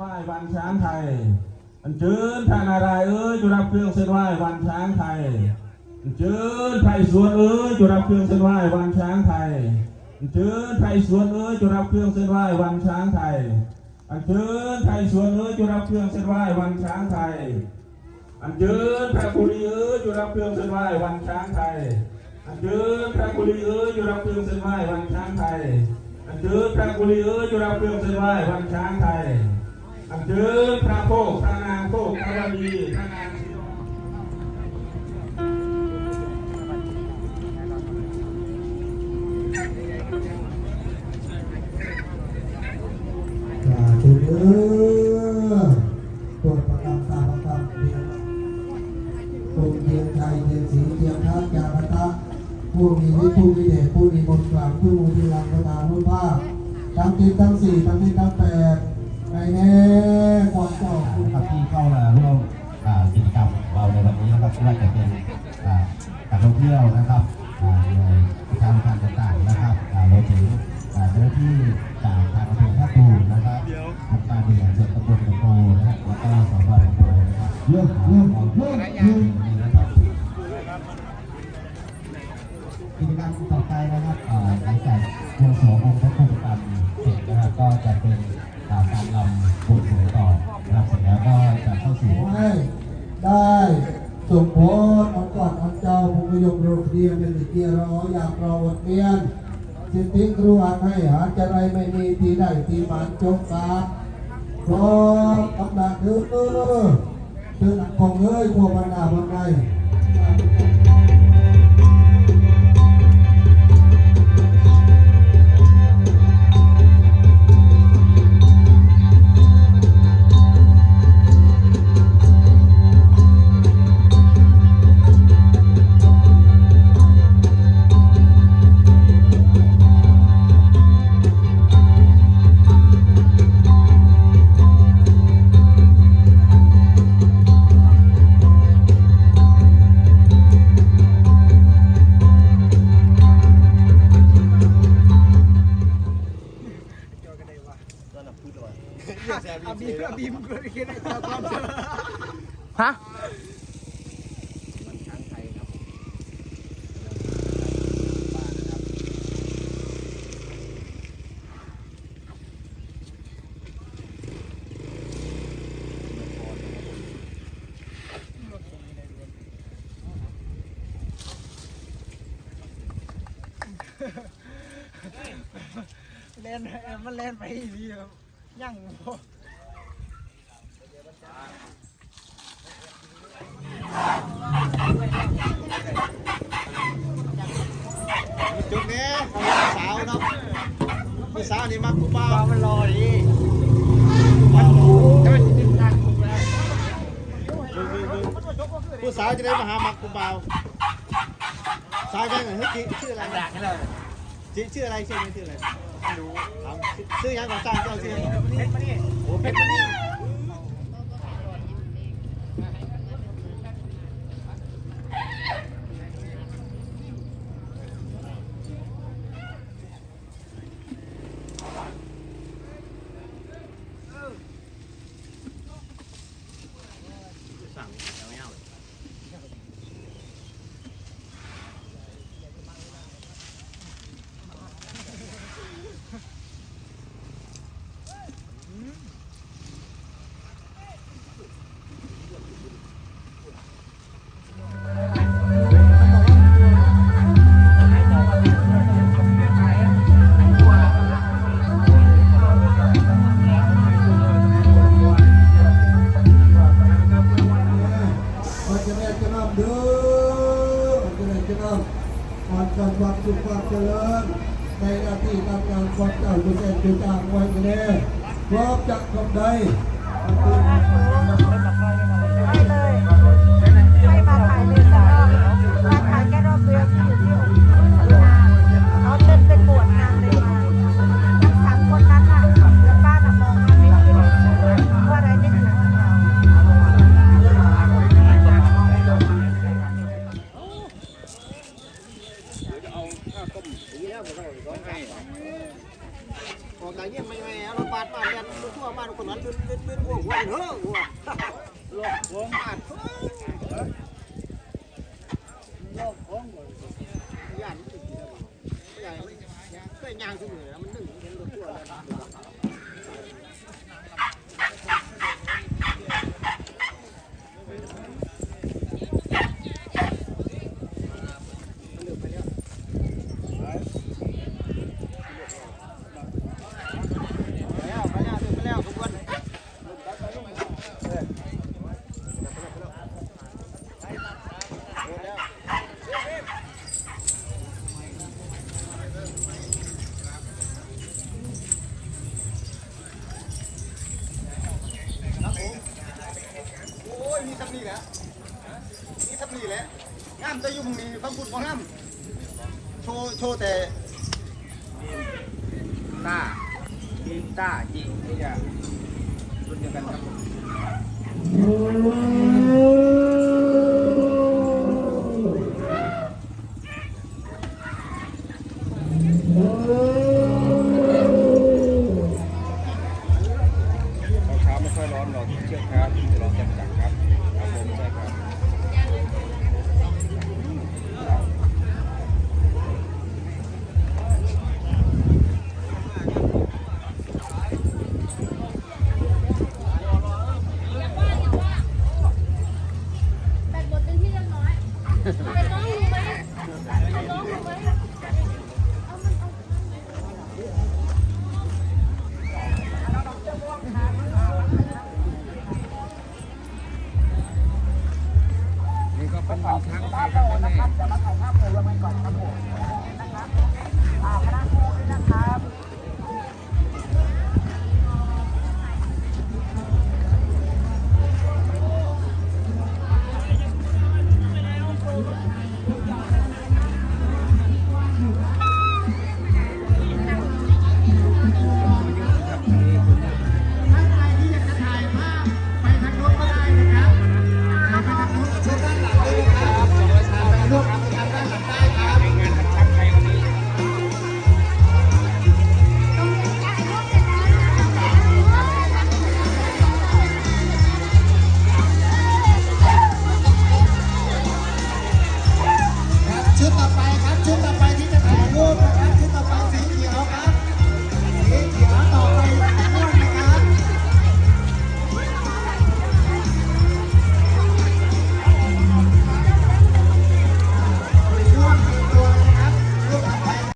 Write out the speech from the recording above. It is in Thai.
ไม่เสียวะไหว้วันช้างไทย อันเชิญท่านนารเอ้ยจุรับเครื่องเส้นไหว้วันช้างไทยอันเชิญไทยสวนเอ้ยจุรับเครื่องเส้นไหว้วันช้างไทยอันเชิญไทยสวนเอ้ยจุรับเครื่องเส้นไหว้วันช้างไทยอันเชิญไทยสวนเอ้ยจุรับเครื่องเส้นไหว้วันช้างไทย อันเชิญพระกุลีเอ้ยจุรับเครื่องเส้นไหว้วันช้างไทย อันเชิญพระกุลีเอ้ยจุรับเครื่องเส้นไหว้วันช้างไทยอันเชิญพระกุลีเอ้ยจุรับเครื่องเส้นไหว้วันช้างไทย เชิญพระโคกพระนางโคกพระวดีพระนางสีทองเด้อโปรดประกำตาประกำเพียงตรงเทียนไทยเทียนสีเทียนทักยาพระตะผู้มีวิผู้มีเดชผู้มีบนกลางผู้มีลังประธานผู้ภาคทั้งทิศทั้งสี่ทั้งทิศทั้งแปด ในแน่ก่อนเจ้าคุณครับที่เข้ามาร่วมกิจกรรมของเราในวันนี้นะครับไม่ว่าจะเป็นการท่องเที่ยวนะครับอ่าในทางการต่างๆนะครับอ่ารวมถึงเจ้าหน้าที่จากทางอำเภอท่าตูมนะครับองการบริหารส่วนตำบลตะโกนะครับแล้วก็สพตะโกนะครับเรื่องเรื่องของเรื่อง ยมโรงเรียนเป็นเกียรออยากรอวัดเมียนสิทธิครูอาให้หาจะไรไม่มีที่ใดที่มันจบกาพร้อมอำนาจเด้อเดินของเอ้ยพวกบรรดาบรรดา ฮะเล่นมันเล่นไปดีครับยั่งพอ จุดนี้สาวเนาะพี่สาวนี่มักกูบ้าปลามันลอยผู้สาวจะได้มาหามักกูบ่าวสาวยังไงเฮ้ยชื่ออะไรดักนี่เลยชื่ออะไรชื่อนี้ชื่ออะไรไม่รู้ชื่อยังของจ้างเจ้าชื่อเพชรมานี่โอ้เพชรนี่ คุณเอกคือจากวันนี้พร้อมจะทำใด แต่ยุ่งมีฟังพูดบ่ห้ามโชว์โชว์แต่ต้าดีต้าจีนี่จะรุนเดียกันครับ